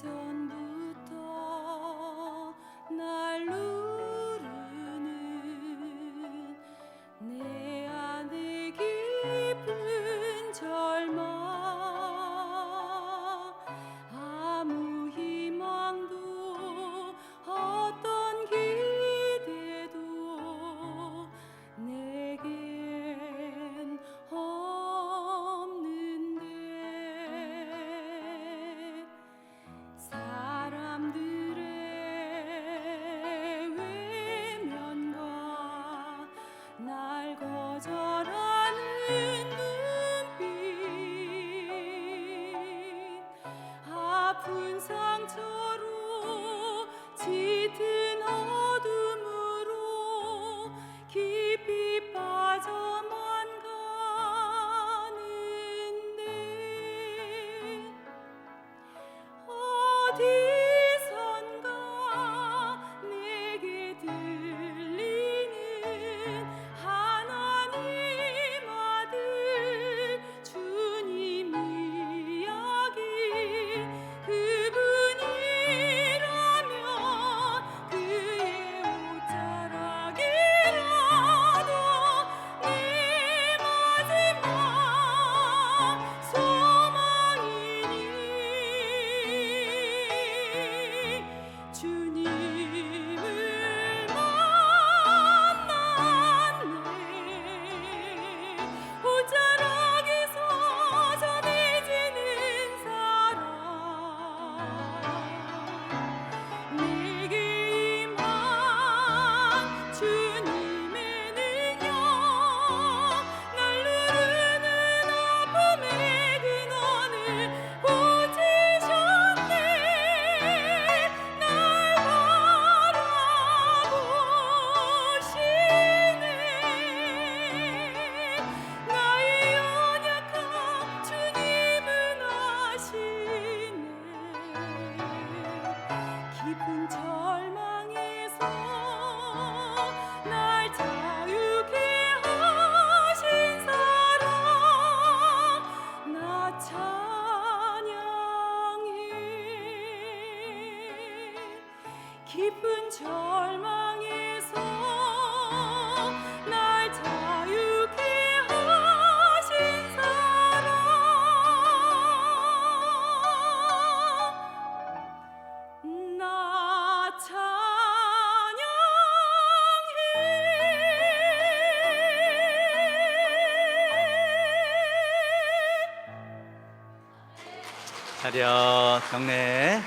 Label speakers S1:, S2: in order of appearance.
S1: 전부터 날 누르는 내 안의 깊은 깊은 절망에서 날 자유케 하신 사랑 나 찬양해.
S2: 자려 경례.